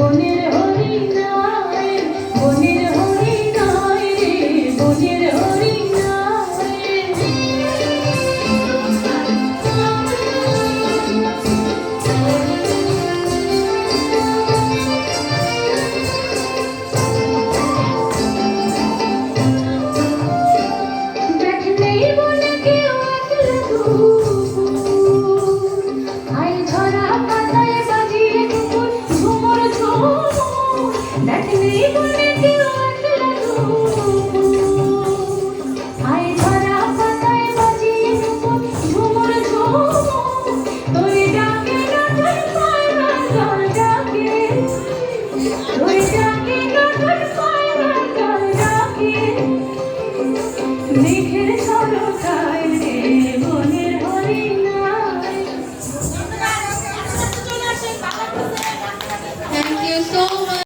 বনের হরিণা মেঘের সরকায়